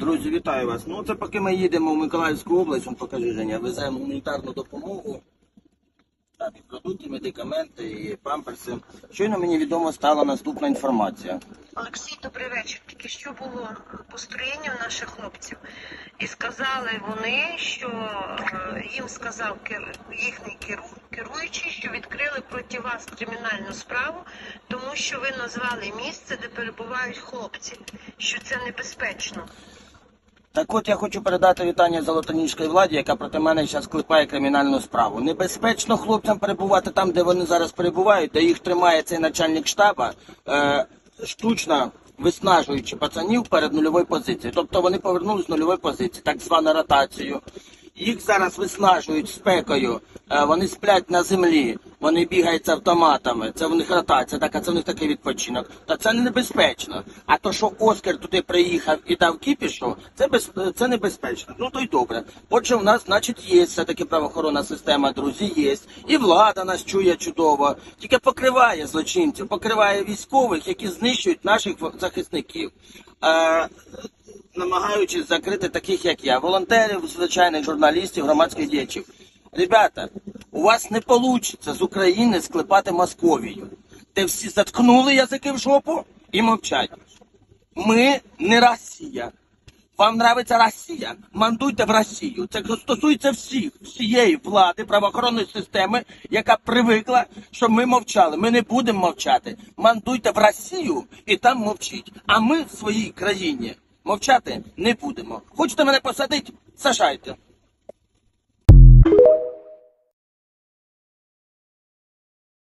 Друзі, вітаю вас. Ну це поки ми їдемо в Миколаївську область, он покажи Женя, веземо гуманітарну допомогу. Так, і продукти, медикаменти, і памперси. Щойно мені відомо стала наступна інформація. Олексій, добрий вечір. Тільки що було построєння у наших хлопців, і сказали вони, що е, їм сказав кер- їхній керу, керуючий, що відкрили проти вас кримінальну справу, тому що ви назвали місце, де перебувають хлопці, що це небезпечно. Так от я хочу передати вітання золотоніжській владі, яка проти мене зараз клепає кримінальну справу. Небезпечно хлопцям перебувати там, де вони зараз перебувають, де їх тримає цей начальник штаба, е, штучно виснажуючи пацанів перед нульовою позицією. Тобто вони повернулись з нульової позиції, так звану ротацію. Їх зараз виснажують спекою, е, вони сплять на землі, вони бігають з автоматами. Це в них ротація, так, а це в них такий відпочинок. Та це небезпечно. А то, що Оскар туди приїхав і дав кіпішу, це без це небезпечно. Ну то й добре. Отже, у нас, значить, є все-таки правоохоронна система, друзі, є. І влада нас чує чудово. Тільки покриває злочинців, покриває військових, які знищують наших захисників. Е, намагаючись закрити таких, як я, волонтерів, звичайних журналістів, громадських діячів. Ребята, у вас не вийде з України склепати Московію, де всі заткнули язики в жопу і мовчать. Ми не Росія. Вам нравиться Росія? Мандуйте в Росію. Це стосується всіх, всієї влади, правоохоронної системи, яка привикла, щоб ми мовчали. Ми не будемо мовчати. Мандуйте в Росію і там мовчіть. А ми в своїй країні мовчати не будемо. Хочете мене посадити? Сажайте.